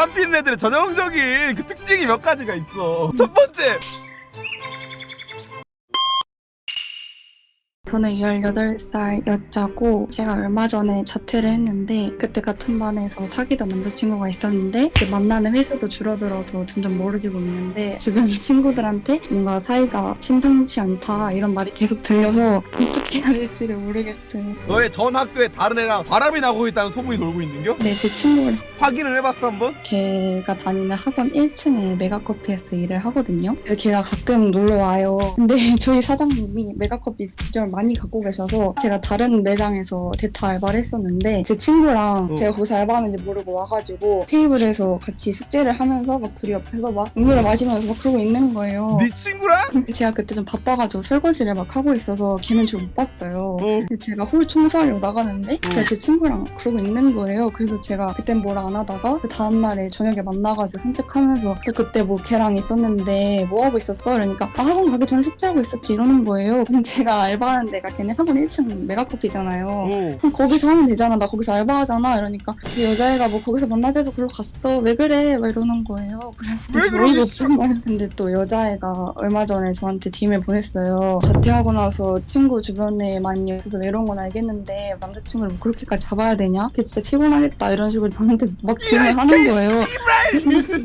바람 피는 애들의 전형적인 그 특징이 몇 가지가 있어. 첫 번째 저는 18살 여자고 제가 얼마 전에 자퇴를 했는데 그때 같은 반에서 사귀던 남자친구가 있었는데 만나는 횟수도 줄어들어서 점점 멀어지고 있는데 주변 친구들한테 뭔가 사이가 심상치 않다 이런 말이 계속 들려서 어떻게 해야 될지를 모르겠어요. 너의 전 학교에 다른 애랑 바람이 나고 있다는 소문이 돌고 있는겨? 네, 제 친구를 확인을 해봤어 한번? 걔가 다니는 학원 1층에 메가커피에서 일을 하거든요. 걔가 가끔 놀러 와요. 근데 저희 사장님이 메가커피 지점을 많이 갖고 계셔서 제가 다른 매장에서 대타 알바를 했었는데 제 친구랑 어. 제가 거기서 알바하는지 모르고 와가지고 테이블에서 같이 숙제를 하면서 막 둘이 옆에서 막 음료를 마시면서 막 그러고 있는 거예요. 네 친구랑? 제가 그때 좀 바빠가지고 설거지를 막 하고 있어서 걔는 저못 봤어요. 어. 근데 제가 홀 청소하려고 나가는데 제가 제 친구랑 그러고 있는 거예요. 그래서 제가 그땐 뭘 안 하다가 그 다음날에 저녁에 만나가지고 산책하면서 또 그때 뭐 걔랑 있었는데 뭐 하고 있었어? 그러니까 아 학원 가기 전에 숙제하고 있었지 이러는 거예요. 그럼 제가 알바하는 데가 걔네 학원 1층 메가커피잖아요. 어. 그럼 거기서 하면 되잖아. 나 거기서 알바하잖아. 이러니까 그 여자애가 뭐 거기서 만나자서 글로 갔어. 왜 그래? 막 이러는 거예요. 그래서 왜? 없단 말이야. 근데 또 여자애가 얼마 전에 저한테 DM을 보냈어요. 자퇴하고 나서 친구 주변에 많이 없어서 외로운 건 알겠는데 남자친구를 뭐 그렇게까지 잡아야 되냐? 걔 진짜 피곤하겠다. 이런 식으로 저한테 막 DM을 하는 거예요.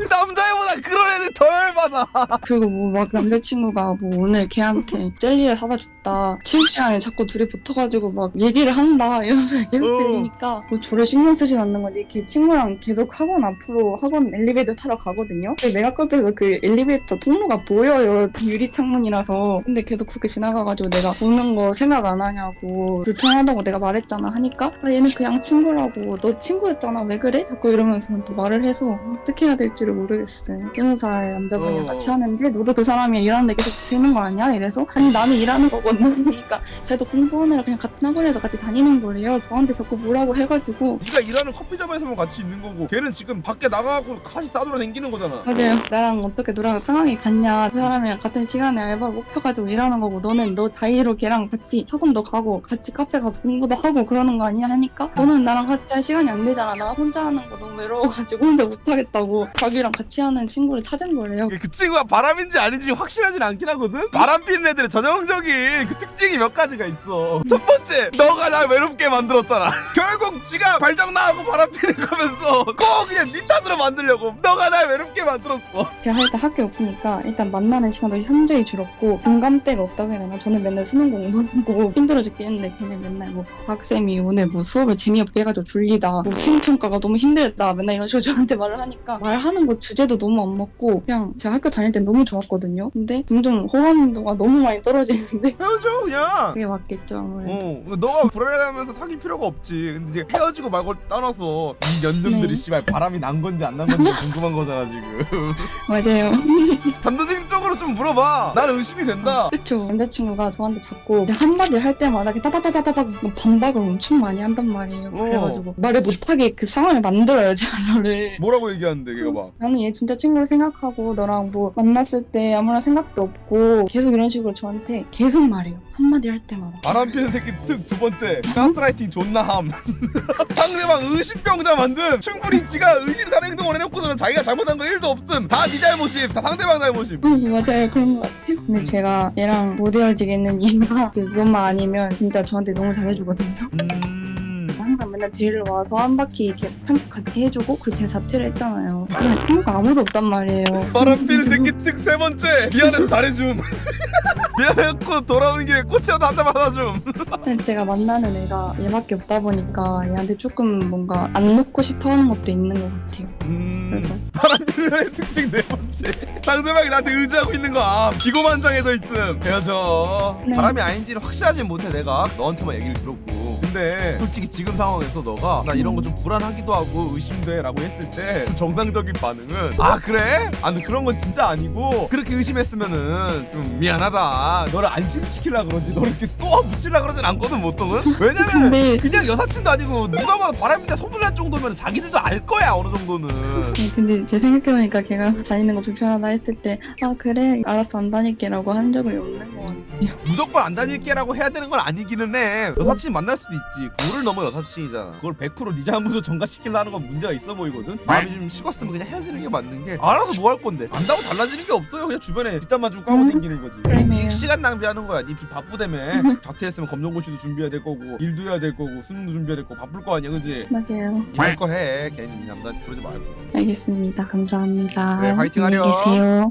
남자애보다 그런 애들 더 열받아 그리고 뭐 막 남자친구가 뭐 오늘 걔한테 젤리를 사다 줬 다. 체육 시간에 자꾸 둘이 붙어가지고 막 얘기를 한다. 이런 소리 계속 어. 들리니까 뭐 저를 신경 쓰진 않는 거지. 걔 친구랑 계속 학원 앞으로 학원 엘리베이터 타러 가거든요. 근데 내가 커피에서 그 엘리베이터 통로가 보여요. 유리 창문이라서. 근데 계속 그렇게 지나가가지고 내가 보는 거 생각 안 하냐고 불편하다고 내가 말했잖아 하니까 아, 얘는 그냥 친구라고 너 친구였잖아 왜 그래? 자꾸 이러면서 저한테 말을 해서 어떻게 해야 될지를 모르겠어요. 스무 살 남자분이랑 어. 같이 하는데 너도 그 사람이 일하는데 계속 되는 거 아니야? 이래서 아니 나는 일하는 거거 든. 그러니까 쟤도 공부하느라 그냥 같은 학원에서 같이 다니는 거래요. 저한테 자꾸 뭐라고 해가지고 네가 일하는 커피점에서만 같이 있는 거고 걔는 지금 밖에 나가고 같이 싸돌아 다니는 거잖아 맞아요. 나랑 어떻게 놀아서 상황이 같냐. 그 사람이랑 같은 시간에 알바 못 펴가지고 일하는 거고 너는 너 자의로 걔랑 같이 학원도 가고 같이 카페 가서 공부도 하고 그러는 거 아니야 하니까 너는 나랑 같이 할 시간이 안 되잖아. 나 혼자 하는 거 너무 외로워가지고 혼자 못 하겠다고 자기랑 같이 하는 친구를 찾은 거래요. 그 친구가 바람인지 아닌지 확실하진 않긴 하거든? 바람 피는 애들의 전형적인 그 특징이 몇 가지가 있어. 첫 번째 너가 날 외롭게 만들었잖아. 결국 지가 발정 나고 바람 피는 거면서 꼭 그냥 네 탓으로 만들려고 너가 날 외롭게 만들었어. 제가 일단 학교 없으니까 일단 만나는 시간도 현저히 줄었고 공감대가 없다고 해야 되나? 저는 맨날 수능 공부하고 힘들어 죽겠는데 걔는 맨날 뭐 박쌤이 오늘 뭐 수업을 재미없게 해가지고 졸리다 뭐 수행평가가 너무 힘들다 맨날 이런 식으로 저한테 말을 하니까 말하는 거 주제도 너무 안 맞고 그냥 제가 학교 다닐 땐 너무 좋았거든요. 근데 점점 호감도가 너무 많이 떨어지는데 헤어져 그냥 그게 맞겠죠 아무래도 어, 너가 불안해하면서 사귈 필요가 없지. 근데 이제 헤어지고 말고 떠나서 이 년놈들이 네. 씨발 바람이 난 건지 안 난 건지 궁금한 거잖아 지금. 맞아요 단도직입 적으로 좀 물어봐. 난 의심이 된다. 그쵸 남자친구가 저한테 자꾸 한마디 할 때마다 이렇게 따다다다다닥 막 반박을 엄청 많이 한단 말이에요 어. 그래가지고 말을 못하게 그 상황을 만들어요 저를 뭐라고 얘기하는데 걔가 막. 나는 얘 진짜 친구로 생각하고 너랑 뭐 만났을 때 아무런 생각도 없고 계속 이런 식으로 저한테 계속 말해 요. 한마디 할 때마다. 바람 피는 새끼 특두 번째. 가스라이팅 존나 함. 상대방 의심병자 만듦 충분히 지가 의심사는 행동을 해놓고서는 자기가 잘못한 거 1도 없음. 다 네 잘못임. 다 상대방 잘못임. 응, 맞아요. 그런 것 같아요. 근데 제가 얘랑 못 헤어지겠는 이유가 그것만 아니면 진짜 저한테 너무 잘해주거든요. 음... 항상 맨날 데리러 와서 한 바퀴 이렇게 산책 같이 해주고 그리고 제가 자퇴를 했잖아요. 그냥 친구가 아무도 없단 말이에요. 바람 피는 새끼 특세 번째. 미안해서 잘해줌 미안해갖고 돌아오는 길에 꽃이라도 한 대 받아줌 근데 제가 만나는 애가 얘밖에 없다 보니까 얘한테 조금 뭔가 안 놓고 싶어 하는 것도 있는 것 같아요. 음... 그래서? 애의 특징 네 번째. 상대방이 나한테 의지하고 있는 거 암. 기고만장해져 있음. 헤어져. 네. 바람이 아닌지는 확실하진 못해 내가. 너한테만 얘기를 들었고 근데 솔직히 지금 상황에서 너가 나 이런 거 좀 불안하기도 하고 의심돼 라고 했을 때 정상적인 반응은 아 그래? 아 근데 그런 건 진짜 아니고 그렇게 의심했으면은 좀 미안하다 너를 안심시키려 그러지 너를 이렇게 쏘아 붙이려 그러진 않거든 보통은 왜냐면 근데 그냥 여사친도 아니고 누가 봐도 바람인데 소문날 정도면 자기들도 알 거야 어느 정도는 네, 근데 제 생각해보니까 걔가 다니는 거 불편하다 했을 때 아 그래 알았어 안 다닐게 라고 한 적이 없는 것 같아요 무조건 안 다닐게라고 해야 되는 건 아니기는 해. 여사친 만날 수 수도 있지 그거를 넘어 여사친이잖아 그걸 100%네 잘못으로 전가시키려는 건 문제가 있어 보이거든 마음이 좀 식었으면 그냥 헤어지는 게 맞는 게 알아서 뭐 할 건데 안다고 달라지는 게 없어요 그냥 주변에 뒷담만 주고 까고 음. 다니는 거지 그러네요. 시, 시간 낭비하는 거야 니 바쁘다며 자퇴했으면 검정고시도 준비해야 될 거고 일도 해야 될 거고 수능도 준비해야 될 거고 바쁠 거 아니야 그지 맞아요. 할거해 괜히 이 남자한테 그러지 말고 알겠습니다. 감사합니다. 그래, 화이팅 안녕히 하렴. 계세요.